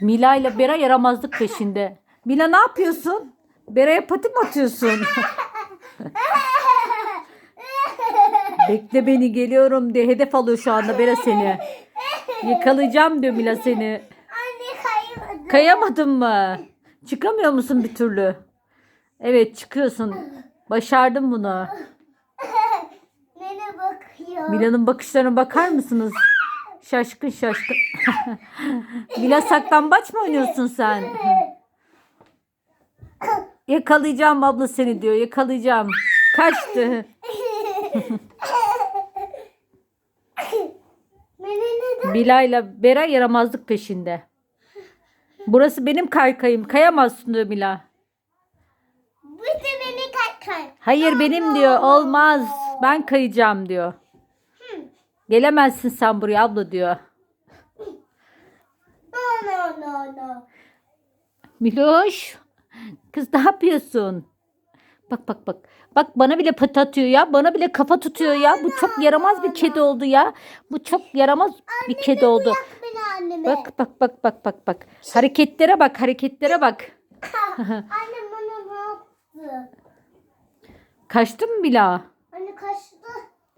Mila ile Bera yaramazlık peşinde. Mila ne yapıyorsun? Bera'ya pati mi atıyorsun? Bekle beni geliyorum diye hedef alıyor şu anda Bera seni. Yakalayacağım diyor Mila seni. Anne kaymadı. Kayamadın mı? Çıkamıyor musun bir türlü? Evet çıkıyorsun. Başardın bunu. Bakıyor. Mila'nın bakışlarına bakar mısınız? Şaşkın şaşkın. Mila saklambaç mı oynuyorsun sen? Yakalayacağım abla seni diyor. Yakalayacağım. Kaçtı. Bila ile Bera yaramazlık peşinde. Burası benim kaykayım. Kayamazsın diyor Mila. Bu da beni kay kay. Hayır benim diyor. Olmaz. Ben kayacağım diyor. Gelemezsin sen buraya abla diyor. No no no no. Miloş. Kız ne yapıyorsun? Bak bak bak. Bak bana bile pati atıyor ya. Bana bile kafa tutuyor ya. Bu çok yaramaz bir kedi oldu ya. Bu çok yaramaz bir kedi oldu. Bırak beni anneme. Bak bak bak bak bak bak. Hareketlere bak hareketlere bak. Annem bana ne yaptı? Kaçtın mı Mila?